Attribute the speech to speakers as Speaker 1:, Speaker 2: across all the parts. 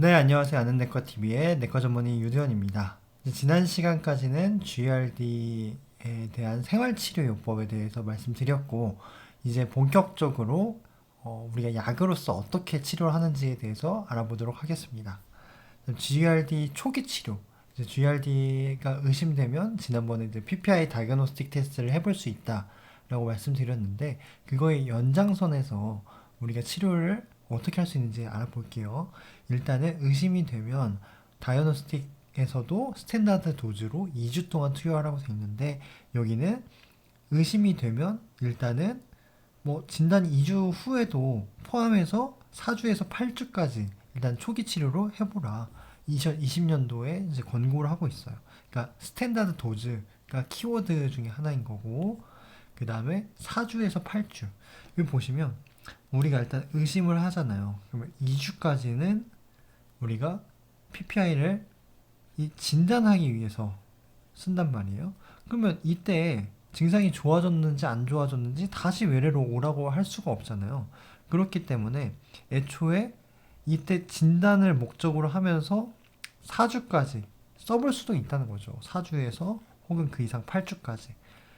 Speaker 1: 네, 안녕하세요. 아는 내과 TV의 내과 전문의 유대현입니다. 지난 시간까지는 GRD에 대한 생활치료요법에 대해서 말씀드렸고, 이제 본격적으로 어, 우리가 약으로서 어떻게 치료를 하는지에 대해서 알아보도록 하겠습니다. GRD 초기 치료. GRD가 의심되면 지난번에 이제 PPI 다이그노스틱 테스트를 해볼 수 있다라고 말씀드렸는데, 그거의 연장선에서 우리가 치료를 어떻게 할 수 있는지 알아볼게요. 일단은 의심이 되면 다이어노스틱에서도 스탠다드 도즈로 2주 동안 투여하라고 되어 있는데 여기는 의심이 되면 일단은 뭐 진단 2주 후에도 포함해서 4주에서 8주까지 일단 초기 치료로 해보라. 2020년도에 이제 권고를 하고 있어요. 그러니까 스탠다드 도즈가 키워드 중에 하나인 거고 그 다음에 4주에서 8주. 여기 보시면 우리가 일단 의심을 하잖아요. 그러면 2주까지는 우리가 PPI를 이 진단하기 위해서 쓴단 말이에요. 그러면 이때 증상이 좋아졌는지 안 좋아졌는지 다시 외래로 오라고 할 수가 없잖아요. 그렇기 때문에 애초에 이때 진단을 목적으로 하면서 4주까지 써볼 수도 있다는 거죠. 4주에서 혹은 그 이상 8주까지.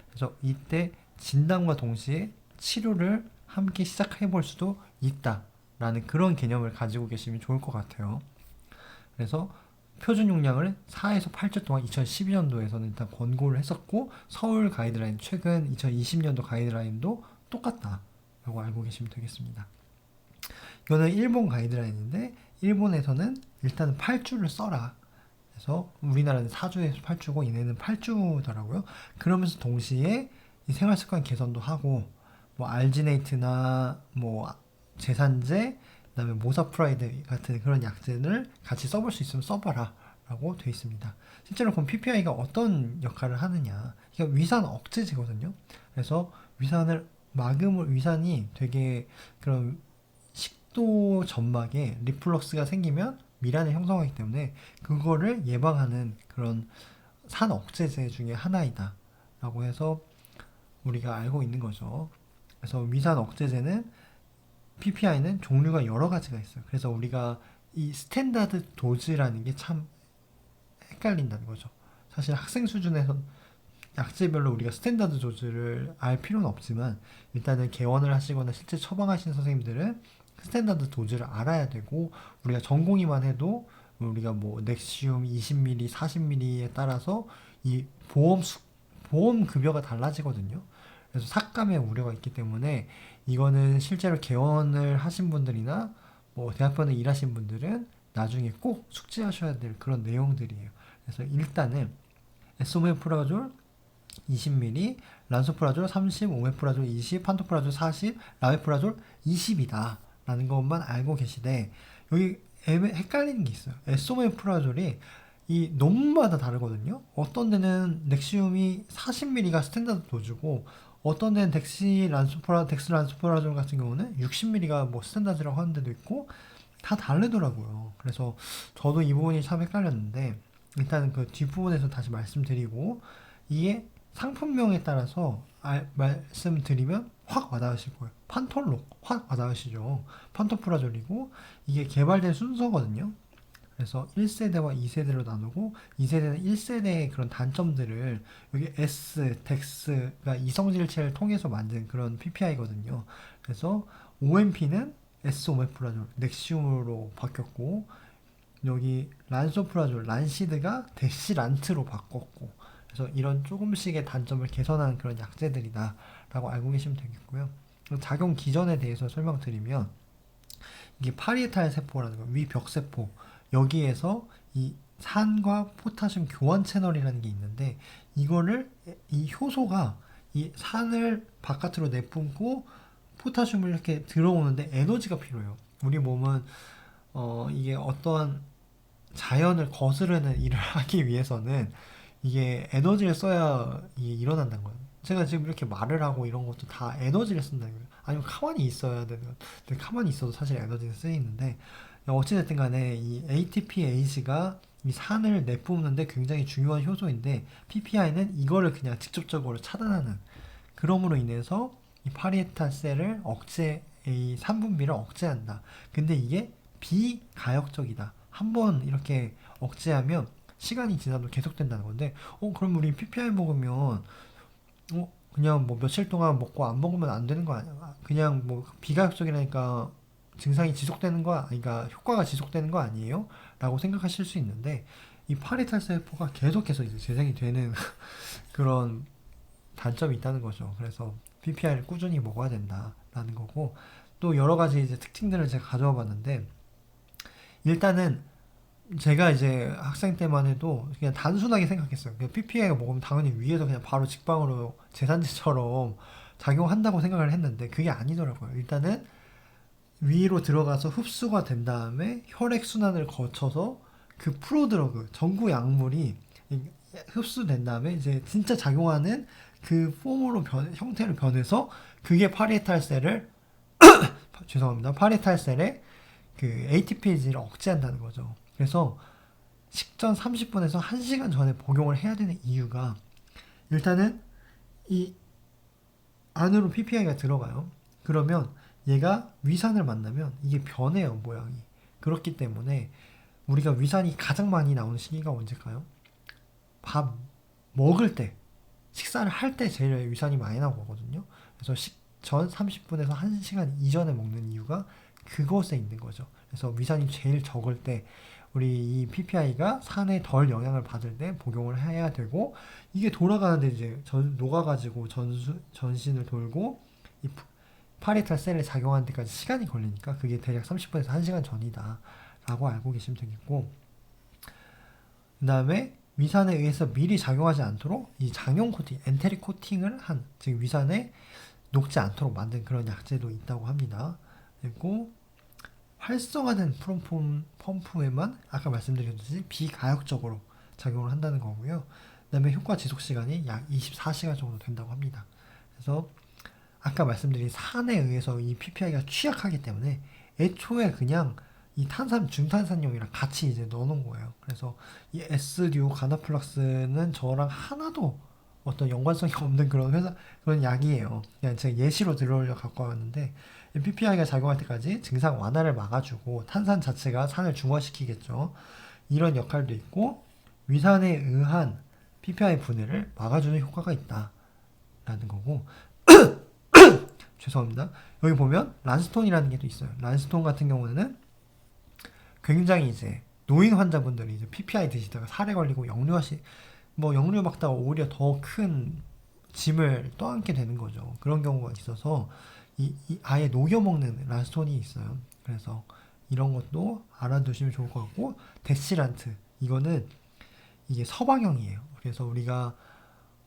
Speaker 1: 그래서 이때 진단과 동시에 치료를 함께 시작해 볼 수도 있다라는 그런 개념을 가지고 계시면 좋을 것 같아요. 그래서 표준 용량을 4에서 8주 동안 2012년도에서는 일단 권고를 했었고 서울 가이드라인 최근 2020년도 가이드라인도 똑같다라고 알고 계시면 되겠습니다. 이거는 일본 가이드라인인데 일본에서는 일단은 8주를 써라. 그래서 우리나라는 4주에서 8주고 얘네는 8주더라고요. 그러면서 동시에 이 생활 습관 개선도 하고 뭐 알지네이트나 뭐 제산제 그다음에 모사프라이드 같은 그런 약들을 같이 써볼 수 있으면 써봐라 라고 되어 있습니다. 실제로 그럼 PPI가 어떤 역할을 하느냐 이게 위산 억제제거든요. 그래서 위산을 막음을 위산이 되게 그런 식도 점막에 리플럭스가 생기면 미란을 형성하기 때문에 그거를 예방하는 그런 산 억제제 중에 하나이다 라고 해서 우리가 알고 있는 거죠. 그래서 위산 억제제는 PPI는 종류가 여러 가지가 있어요. 그래서 우리가 이 스탠다드 도즈라는 게 참 헷갈린다는 거죠. 사실 학생 수준에서 약제별로 우리가 스탠다드 도즈를 알 필요는 없지만 일단은 개원을 하시거나 실제 처방하신 선생님들은 스탠다드 도즈를 알아야 되고 우리가 전공의만 해도 우리가 뭐 넥시움 20ml, 40ml에 따라서 이 보험 수, 보험 급여가 달라지거든요. 그래서 삭감의 우려가 있기 때문에 이거는 실제로 개원을 하신 분들이나 뭐 대학병원에 일하신 분들은 나중에 꼭 숙지하셔야 될 그런 내용들이에요. 그래서 일단은 에소메프라졸 20ml, 란소프라졸 30, 오메프라졸 20, 판토프라졸 40, 라메프라졸 20이다. 라는 것만 알고 계시되 여기 헷갈리는 게 있어요. 에소메프라졸이 이 논문마다 다르거든요. 어떤 데는 넥시움이 40ml가 스탠다드 도주고 어떤 데는 덱시 란소프라, 덱스 란소프라존 같은 경우는 60ml가 뭐 스탠다드라고 하는 데도 있고 다 다르더라고요. 그래서 저도 이 부분이 참 헷갈렸는데 일단 그 뒷부분에서 다시 말씀드리고 이게 상품명에 따라서 알, 말씀드리면 확 와닿으실 거예요. 판톨록 확 와닿으시죠. 판토프라졸이고 이게 개발된 순서거든요. 그래서 1세대와 2세대로 나누고 2세대는 1세대의 그런 단점들을 여기 S, 덱스가 이성질체를 통해서 만든 그런 PPI거든요. 그래서 OMP는 S-오메프라졸, 넥시움으로 바뀌었고 여기 란소프라졸, 란시드가 데시란트로 바꿨고 그래서 이런 조금씩의 단점을 개선한 그런 약제들이다 라고 알고 계시면 되겠고요. 작용 기전에 대해서 설명드리면 이게 파리에탈 세포라는 거, 위벽세포 여기에서 이 산과 포타슘 교환 채널이라는 게 있는데 이거를 이 효소가 이 산을 바깥으로 내뿜고 포타슘을 이렇게 들어오는데 에너지가 필요해요. 우리 몸은 어 이게 어떠한 자연을 거스르는 일을 하기 위해서는 이게 에너지를 써야 이게 일어난다는 거예요. 제가 지금 이렇게 말을 하고 이런 것도 다 에너지를 쓴다는 거예요. 아니면 가만히 있어야 되는, 가만히 있어도 사실 에너지가 쓰이는데 어찌됐든 간에 이 ATPase가 이 산을 내뿜는데 굉장히 중요한 효소인데 PPI는 이거를 그냥 직접적으로 차단하는 그럼으로 인해서 이 파리에탈 셀을 억제 이 산분비를 억제한다. 근데 이게 비가역적이다. 한 번 이렇게 억제하면 시간이 지나도 계속된다는 건데, 어, 그럼 우리 PPI 먹으면, 어, 그냥 뭐 며칠 동안 먹고 안 먹으면 안 되는 거 아니야? 그냥 뭐 비가역적이라니까 증상이 지속되는 거, 그러니까 효과가 지속되는 거 아니에요? 라고 생각하실 수 있는데, 이 파리탈세포가 계속해서 이제 재생이 되는 그런 단점이 있다는 거죠. 그래서 PPI를 꾸준히 먹어야 된다라는 거고, 또 여러 가지 이제 특징들을 제가 가져와 봤는데, 일단은 제가 이제 학생 때만 해도 그냥 단순하게 생각했어요. 그냥 PPI가 먹으면 당연히 위에서 그냥 바로 직방으로 제산제처럼 작용한다고 생각을 했는데 그게 아니더라고요. 일단은 위로 들어가서 흡수가 된 다음에 혈액 순환을 거쳐서 그 프로드러그 전구 약물이 흡수된 다음에 이제 진짜 작용하는 그 폼으로 변, 형태로 변해서 그게 파리에탈셀을 죄송합니다. 파리에탈셀의 그 ATPase를 억제한다는 거죠. 그래서 식전 30분에서 1시간 전에 복용을 해야 되는 이유가 일단은 이 안으로 PPI가 들어가요. 그러면 얘가 위산을 만나면 이게 변해요, 모양이. 그렇기 때문에 우리가 위산이 가장 많이 나오는 시기가 언제일까요? 밥 먹을 때, 식사를 할 때 제일 위산이 많이 나오거든요. 그래서 식 전 30분에서 1시간 이전에 먹는 이유가 그것에 있는 거죠. 그래서 위산이 제일 적을 때 우리 이 PPI가 산에 덜 영향을 받을 때 복용을 해야 되고 이게 돌아가는데 이제 전, 녹아가지고 전수, 전신을 돌고 이 파리탈 셀에 작용하는 데까지 시간이 걸리니까 그게 대략 30분에서 1시간 전이다 라고 알고 계시면 되겠고 그 다음에 위산에 의해서 미리 작용하지 않도록 이 장용 코팅, 엔테릭 코팅을 한, 즉 위산에 녹지 않도록 만든 그런 약제도 있다고 합니다. 그리고 활성화된 프롬폼 펌프에만 아까 말씀드렸듯이 비가역적으로 작용을 한다는 거고요. 그다음에 효과 지속 시간이 약 24시간 정도 된다고 합니다. 그래서 아까 말씀드린 산에 의해서 이 PPI가 취약하기 때문에 애초에 그냥 이 탄산 중탄산용이랑 같이 이제 넣어놓은 거예요. 그래서 이 S듀 가나플락스는 저랑 하나도 어떤 연관성이 없는 그런 회사 그런 약이에요. 그냥 제가 예시로 들어올려 갖고 왔는데 PPI가 작용할 때까지 증상 완화를 막아주고 탄산 자체가 산을 중화시키겠죠. 이런 역할도 있고 위산에 의한 PPI 분해를 막아주는 효과가 있다라는 거고 죄송합니다. 여기 보면 란스톤이라는 게 또 있어요. 란스톤 같은 경우는 굉장히 이제 노인 환자분들이 이제 PPI 드시다가 살에 걸리고 역류하시 뭐 역류 막다가 오히려 더 큰 짐을 떠안게 되는 거죠. 그런 경우가 있어서 이, 이 아예 녹여 먹는 란스톤이 있어요. 그래서 이런 것도 알아두시면 좋을 것 같고 데시란트 이거는 이게 서방형이에요. 그래서 우리가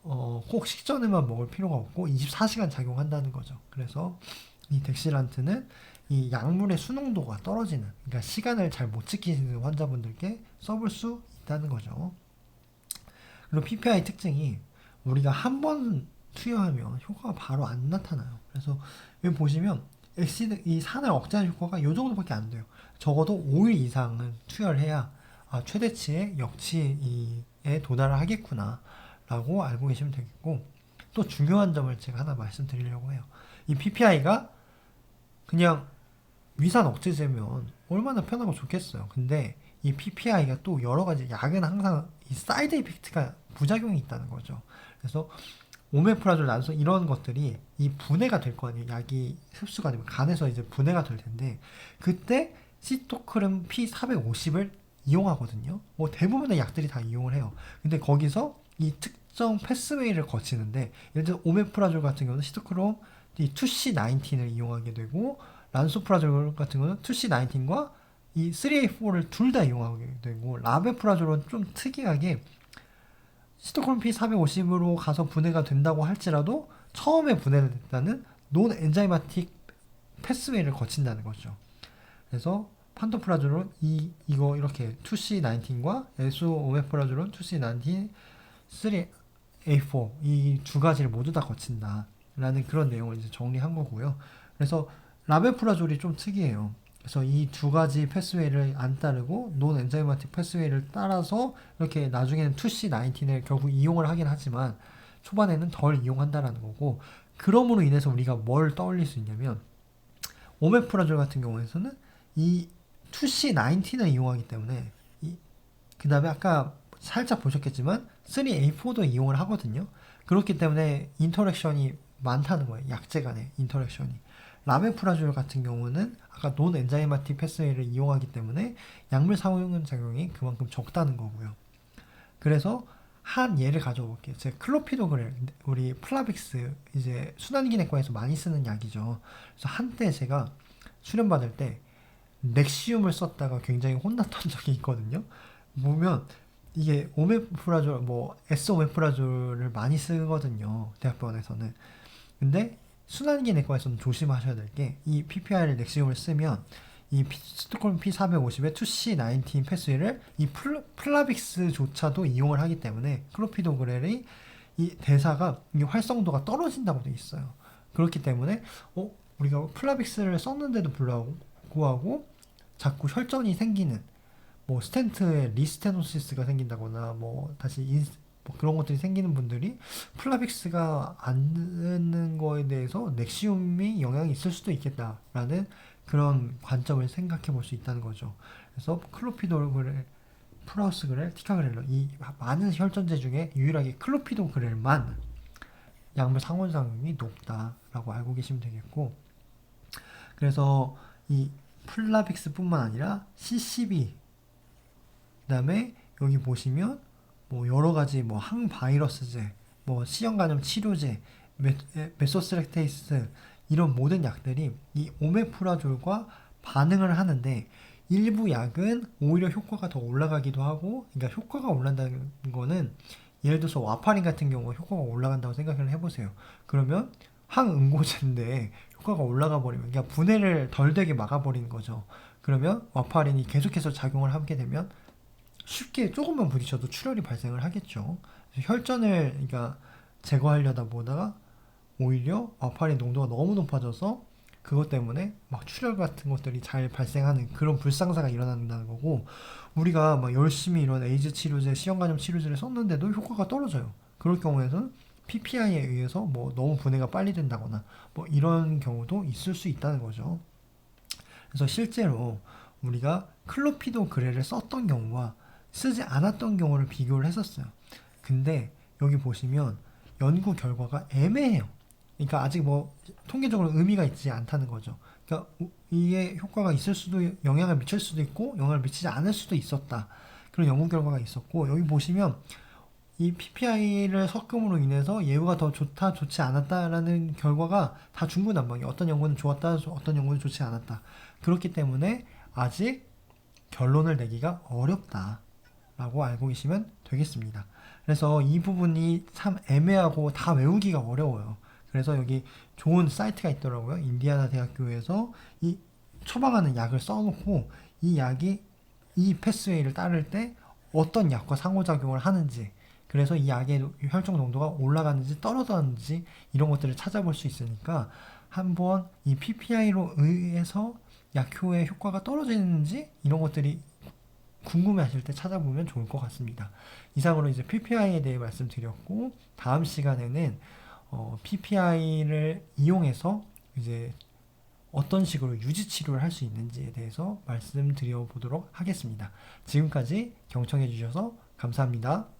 Speaker 1: 어, 꼭 식전에만 먹을 필요가 없고 24시간 작용한다는 거죠. 그래서 이 덱시란트는 이 약물의 수능도가 떨어지는 그러니까 시간을 잘 못 지키는 환자분들께 써볼 수 있다는 거죠. 그리고 PPI 특징이 우리가 한 번 투여하면 효과가 바로 안 나타나요. 그래서 여기 보시면 엑시드 이 산을 억제하는 효과가 이 정도밖에 안 돼요. 적어도 5일 이상은 투여를 해야 아, 최대치의 역치에 도달을 하겠구나 라고 알고 계시면 되겠고 또 중요한 점을 제가 하나 말씀드리려고 해요. 이 PPI가 그냥 위산 억제제면 얼마나 편하고 좋겠어요. 근데 이 PPI가 또 여러 가지 약은 항상 이 사이드 이펙트가 부작용이 있다는 거죠. 그래서 오메프라졸, 난소 이런 것들이 이 분해가 될 거 아니에요. 약이 흡수가 되면 간에서 이제 분해가 될 텐데 그때 시토크름 P450을 이용하거든요. 뭐 대부분의 약들이 다 이용을 해요. 근데 거기서 이 특정 패스웨이를 거치는데 예를 들어 오메프라졸 같은 경우는 시토크롬 이 2C19을 이용하게 되고 란소프라졸 같은 경우는 2C19과 이 3A4를 둘 다 이용하게 되고 라베프라졸은 좀 특이하게 시토크롬 P450으로 가서 분해가 된다고 할지라도 처음에 분해됐다는 논 엔자이마틱 패스웨이를 거친다는 거죠. 그래서 판토프라졸은 이 이거 이렇게 2C19과 에소오메프라졸은 2C19, 3A4 이 두 가지를 모두 다 거친다 라는 그런 내용을 이제 정리한 거고요. 그래서 라베프라졸이 좀 특이해요. 그래서 이 두 가지 패스웨이를 안 따르고 논 엔자이마틱 패스웨이를 따라서 이렇게 나중에는 2C19을 결국 이용을 하긴 하지만 초반에는 덜 이용한다라는 거고 그럼으로 인해서 우리가 뭘 떠올릴 수 있냐면 오메프라졸 같은 경우에서는 이 2C19을 이용하기 때문에 이, 그 다음에 아까 살짝 보셨겠지만 3A4도 이용을 하거든요. 그렇기 때문에 인터랙션이 많다는 거예요. 약제 간의 인터랙션이. 라메프라졸 같은 경우는 아까 논 엔자이마틱 패스웨이를 이용하기 때문에 약물 상용 작용이 그만큼 적다는 거고요. 그래서 한 예를 가져볼게요. 제 클로피도그렐, 우리 플라빅스 이제 순환기내과에서 많이 쓰는 약이죠. 그래서 한때 제가 수련 받을 때 넥시움을 썼다가 굉장히 혼났던 적이 있거든요. 보면 이게 오메프라졸, 뭐 에스오메프라졸을 많이 쓰거든요. 대학병원에서는. 근데 순환기 내과에서는 조심하셔야 될 게 이 PPI를 넥시움을 쓰면 이 피- 스톡홀m P450의 2C19 패스위를 이 플, 플라빅스조차도 이용을 하기 때문에 클로피도그렐의 이 대사가 이 활성도가 떨어진다고 돼 있어요. 그렇기 때문에 어 우리가 플라빅스를 썼는데도 불구하고 자꾸 혈전이 생기는 뭐 스텐트에 리스테노시스가 생긴다거나 뭐 다시 인, 뭐 그런 것들이 생기는 분들이 플라빅스가 안 듣는 거에 대해서 넥시움이 영향이 있을 수도 있겠다라는 그런 관점을 생각해 볼 수 있다는 거죠. 그래서 클로피도그렐, 프라우스그렐, 티카그렐로 이 많은 혈전제 중에 유일하게 클로피도그렐만 약물 상온작용이 높다라고 알고 계시면 되겠고 그래서 이 플라빅스뿐만 아니라 CCB 그다음에 여기 보시면 뭐 여러 가지 뭐 항바이러스제, 뭐 C형 간염 치료제, 메소스렉테이스 이런 모든 약들이 이 오메프라졸과 반응을 하는데 일부 약은 오히려 효과가 더 올라가기도 하고 그러니까 효과가 올라간다는 거는 예를 들어서 와파린 같은 경우 효과가 올라간다고 생각을 해보세요. 그러면 항응고제인데 효과가 올라가 버리면 그러니까 분해를 덜 되게 막아버리는 거죠. 그러면 와파린이 계속해서 작용을 하게 되면 쉽게 조금만 부딪혀도 출혈이 발생을 하겠죠. 혈전을 그러니까 제거하려다 보다가 오히려 와파린 농도가 너무 높아져서 그것 때문에 막 출혈 같은 것들이 잘 발생하는 그런 불상사가 일어난다는 거고 우리가 막 열심히 이런 에이즈 치료제, 시형간염 치료제를 썼는데도 효과가 떨어져요. 그럴 경우에는 PPI에 의해서 뭐 너무 분해가 빨리 된다거나 뭐 이런 경우도 있을 수 있다는 거죠. 그래서 실제로 우리가 클로피도 그레를 썼던 경우와 쓰지 않았던 경우를 비교를 했었어요. 근데 여기 보시면 연구 결과가 애매해요. 그러니까 아직 뭐 통계적으로 의미가 있지 않다는 거죠. 그러니까 우- 이게 효과가 있을 수도 영향을 미칠 수도 있고 영향을 미치지 않을 수도 있었다. 그런 연구 결과가 있었고 여기 보시면 이 PPI를 섞음으로 인해서 예후가 더 좋다 좋지 않았다라는 결과가 다 중구난방이에요. 어떤 연구는 좋았다, 어떤 연구는 좋지 않았다. 그렇기 때문에 아직 결론을 내기가 어렵다 라고 알고 계시면 되겠습니다. 그래서 이 부분이 참 애매하고 다 외우기가 어려워요. 그래서 여기 좋은 사이트가 있더라고요. 인디아나 대학교에서 이 처방하는 약을 써놓고 이 약이 이 패스웨이를 따를 때 어떤 약과 상호작용을 하는지 그래서 이 약의 혈중 농도가 올라가는지 떨어졌는지 이런 것들을 찾아볼 수 있으니까 한번 이 PPI로 의해서 약효의 효과가 떨어지는지 이런 것들이 궁금해하실 때 찾아보면 좋을 것 같습니다. 이상으로 이제 PPI에 대해 말씀드렸고 다음 시간에는 어, PPI를 이용해서 이제 어떤 식으로 유지 치료를 할 수 있는지에 대해서 말씀드려 보도록 하겠습니다. 지금까지 경청해 주셔서 감사합니다.